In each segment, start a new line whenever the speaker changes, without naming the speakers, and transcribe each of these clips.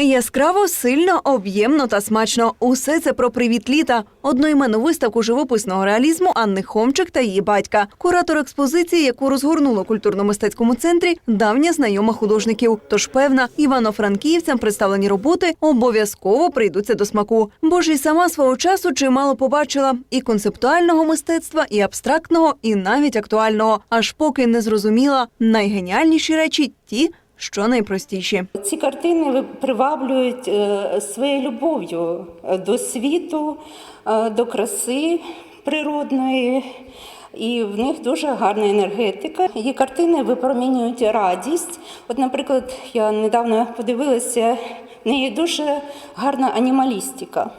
Яскраво, сильно, об'ємно та смачно. Усе це про привіт літа. Одноіменну виставку живописного реалізму Анни Хомчик та її батька. Куратор експозиції, яку розгорнуло культурно-мистецькому центрі, давня знайома художників. Тож певна, івано-франківцям представлені роботи обов'язково прийдуться до смаку. Бо ж і сама свого часу чимало побачила і концептуального мистецтва, і абстрактного, і навіть актуального. Аж поки не зрозуміла найгеніальніші речі ті, що найпростіші.
Ці картини приваблюють е, своєю любов'ю е, до світу, е, до краси природної. І в них дуже гарна енергетика. Її картини випромінюють радість. От, наприклад, я недавно подивилася, в неї дуже гарна анімалістика.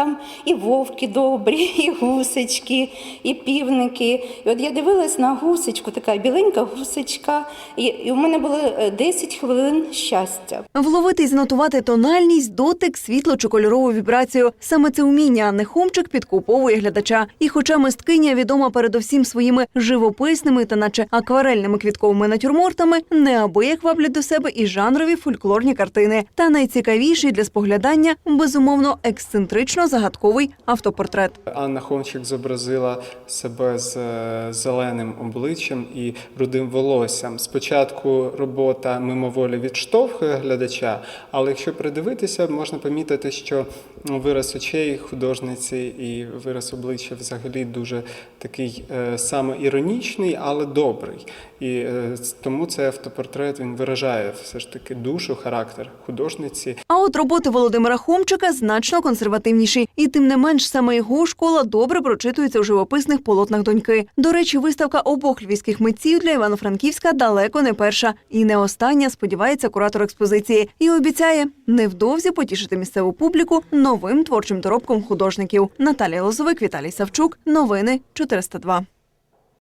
Там і вовки добрі, і гусечки, і півники. І от я дивилась на гусечку, така біленька гусечка, і, і у мене було е, 10 хвилин щастя.
Вловити і знотувати тональність, дотик, світло чи кольорову вібрацію. Саме це уміння Анни Хомчик підкуповує глядача. І хоча мисткиня відома передовсім своїми живописними та наче акварельними квітковими натюрмортами, неабияк ваблять до себе і жанрові фольклорні картини. Та найцікавіший для споглядання безумовно ексцентрично загадковий автопортрет.
Анна Хомчик зобразила себе з е, зеленим обличчям і рудим волоссям. Спочатку робота мимоволі відштовхує глядача, але якщо придивитися, можна помітити, що вираз очей художниці і вираз обличчя взагалі дуже такий е, самоіронічний, але добрий. І е, тому цей автопортрет він виражає все ж таки душу, характер художниці.
А от роботи Володимира Хомчика значно консервативніші, і тим не менш саме його школа добре прочитується у живописних полотнах доньки. До речі, виставка обох львівських митців для Івано-Франківська далеко не перша і не остання, сподівається куратор експозиції, і обіцяє невдовзі потішити місцеву публіку новим творчим доробком художників. Наталія Лозовик, Віталій Савчук. Новини 402.